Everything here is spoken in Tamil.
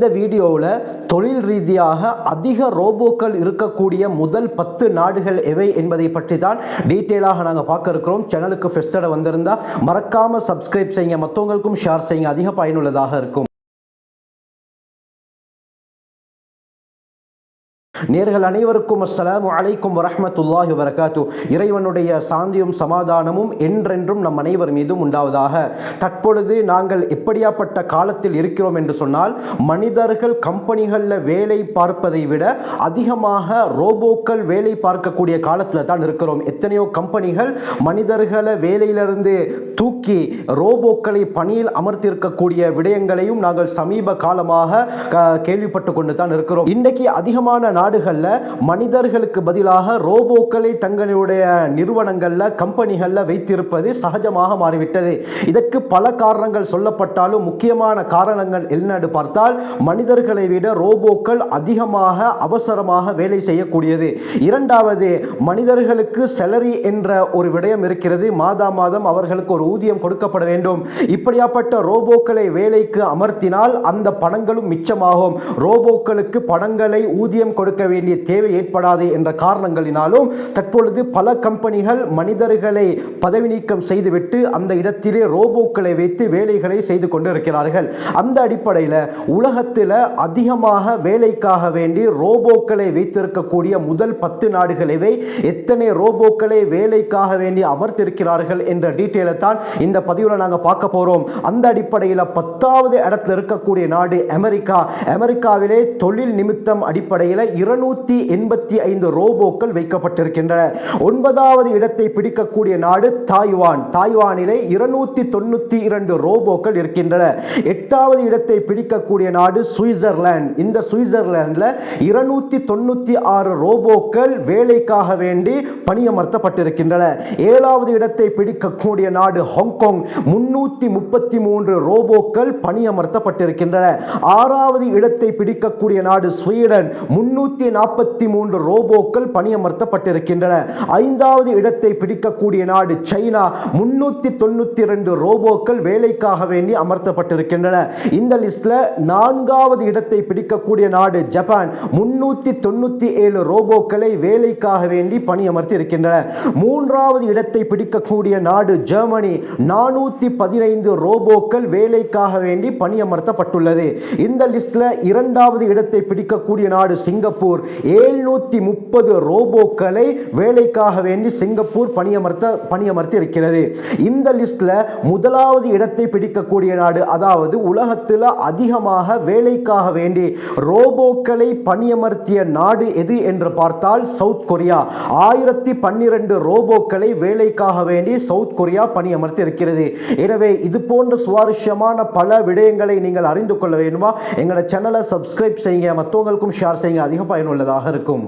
இந்த வீடியோவில் தொழில் ரீதியாக அதிக ரோபோக்கள் இருக்கக்கூடிய முதல் பத்து நாடுகள் எவை என்பதை பற்றி தான் டீட்டெயிலாக நாங்கள் பார்க்க இருக்கிறோம். சேனலுக்கு ஃபெஸ்டடை வந்திருந்தால் மறக்காமல் சப்ஸ்கிரைப் செய்யுங்க. மற்றவங்களுக்கும் ஷேர் செய்யுங்க. அதிக பயனுள்ளதாக இருக்கும். நேர்கள் அனைவருக்கும் அஸ்லாம் அலைக்கும் வரமத்துல்லாஹி வரகாத்து இறைவனுடைய சாந்தியும் சமாதானமும் என்றென்றும் நம் அனைவர் மீதும் உண்டாவதாக. தற்பொழுது நாங்கள் எப்படியாப்பட்ட காலத்தில் இருக்கிறோம் என்று சொன்னால் மனிதர்கள் கம்பெனிகளில் வேலை பார்ப்பதை விட அதிகமாக ரோபோக்கள் வேலை பார்க்கக்கூடிய காலத்தில் தான் இருக்கிறோம். எத்தனையோ கம்பெனிகள் மனிதர்களை வேலையிலிருந்து தூக்கி ரோபோக்களை பணியில் அமர்த்தியிருக்கக்கூடிய விடயங்களையும் நாங்கள் சமீப காலமாக க- கேள்விப்பட்டு கொண்டு தான் இருக்கிறோம். இன்றைக்கு அதிகமான நாடுகளில் மனிதர்களுக்கு பதிலாக ரோபோக்களை தங்களுடைய நிறுவனங்களில் கம்பெனிகளில் வைத்திருப்பது சகஜமாக மாறிவிட்டது. இதற்கு பல காரணங்கள் சொல்லப்பட்டாலும் முக்கியமான காரணங்கள் என்னன்னு பார்த்தால் மனிதர்களை விட ரோபோக்கள் அதிகமாக அவசரமாக வேலை செய்யக்கூடியது. இரண்டாவது மனிதர்களுக்கு செலரி என்ற ஒரு விடயம் இருக்கிறது. மாதா மாதம் அவர்களுக்கு ஒரு ஊதியம் கொடுக்கப்பட வேண்டும். இப்படியாப்பட்ட ரோபோக்களை வேலைக்கு அமர்த்தினால் அந்த பணங்களும் மிச்சமாகும். ரோபோக்களுக்கு பணங்களை ஊதியம் கொடுக்க கொடுக்க வேண்டிய தேவை ஏற்படாது என்ற காரணங்களினாலும் தற்பொழுது பல கம்பெனிகள் மனிதர்களை பதவி நீக்கம் செய்துவிட்டு அந்த இடத்திலே ரோபோக்களை வைத்து வேலைகளை செய்து கொண்டு இருக்கிறார்கள் அந்த அடிப்படையில் உலகத்தில் அதிகமாக வேலைக்காக வேண்டி ரோபோக்களை வைத்திருக்கக்கூடிய முதல் பத்து நாடுகள் எத்தனை ரோபோக்களை வேலைக்காக வேண்டி அமர்த்திருக்கிறார்கள் என்ற டீட்டெயிலை தான் இந்த பதிவில் நாங்கள் பார்க்க போகிறோம் அந்த அடிப்படையில் பத்தாவது இடத்துல இருக்கக்கூடிய நாடு அமெரிக்கா. அமெரிக்காவிலே தொழில் நிமித்தம் அடிப்படையில் இரு இருநூத்தி எண்பத்தி ஐந்து ரோபோக்கள் வைக்கப்பட்டிருக்கின்றன. ஒன்பதாவது இடத்தை பிடிக்கக்கூடிய நாடு தாய்வான். தாய்வானிலே இருநூத்தி தொண்ணூத்தி இரண்டு ரோபோக்கள் இருக்கின்றன. எட்டாவது இடத்தை பிடிக்கக்கூடிய நாடு சுவிட்சர்லாந்து. இந்த சுவிட்சர்லாந்தில் இருநூத்தி தொண்ணூத்தி ஆறு ரோபோக்கள் வேலைக்காக வேண்டி பணியமர்த்தப்பட்டிருக்கின்றன. ஏழாவது இடத்தை பிடிக்கக்கூடிய நாடு ஹாங்காங். முன்னூத்தி முப்பத்தி மூன்று ரோபோக்கள் பணியமர்த்தப்பட்டிருக்கின்றன. ஆறாவது இடத்தை பிடிக்கக்கூடிய நாடு ஸ்வீடன். முன்னூத்தி நாற்பத்தி மூன்று ரோபோக்கள் பணியமர்த்தப்பட்டிருக்கின்றன. ஐந்தாவது இடத்தை பிடிக்கக்கூடிய நாடு சைனா. முன்னூத்தி தொண்ணூத்தி ரெண்டு ரோபோக்கள் வேலைக்காக வேண்டி அமர்த்தப்பட்டிருக்கின்றன. இந்த லிஸ்ட்ல நான்காவது இடத்தை பிடிக்கக்கூடிய நாடு ஜப்பான். முன்னூத்தி தொண்ணூத்தி ஏழு ரோபோக்களை வேலைக்காக வேண்டி பணியமர்த்தி இருக்கின்றன மூன்றாவது இடத்தை பிடிக்கக்கூடிய நாடு ஜெர்மனி. நானூத்தி பதினைந்து ரோபோக்கள் வேலைக்காக வேண்டி பணியமர்த்தப்பட்டுள்ளது. இந்த லிஸ்ட்ல இரண்டாவது இடத்தை பிடிக்கக்கூடிய நாடு சிங்கப்பூர். ஏழ்நூத்தி முப்பது ரோபோக்களை வேலைக்காக வேண்டி சிங்கப்பூர் பணியமர்த்த பணியமர்த்தி இருக்கிறது இந்த லிஸ்ட்ல முதலாவது இடத்தை பிடிக்கக்கூடிய நாடு அதாவது உலகத்தில் அதிகமாக வேலைக்காக வேண்டி ரோபோக்களை பணியமர்த்திய நாடு எது என்று பார்த்தால் சவுத் கொரியா. ஆயிரத்தி பன்னிரண்டு ரோபோக்களை வேலைக்காக வேண்டி சவுத் கொரியா பணியமர்த்தி இருக்கிறது எனவே இது போன்ற சுவாரஸ்யமான பல விடயங்களை நீங்கள் அறிந்து கொள்ள வேண்டுமா? எங்களோட சேனலை சப்ஸ்கிரைப் செய்யுங்க மற்றவங்களுக்கும் ஷேர் செய்யுங்க. அதிகமாக பயனுள்ளதாக இருக்கும்.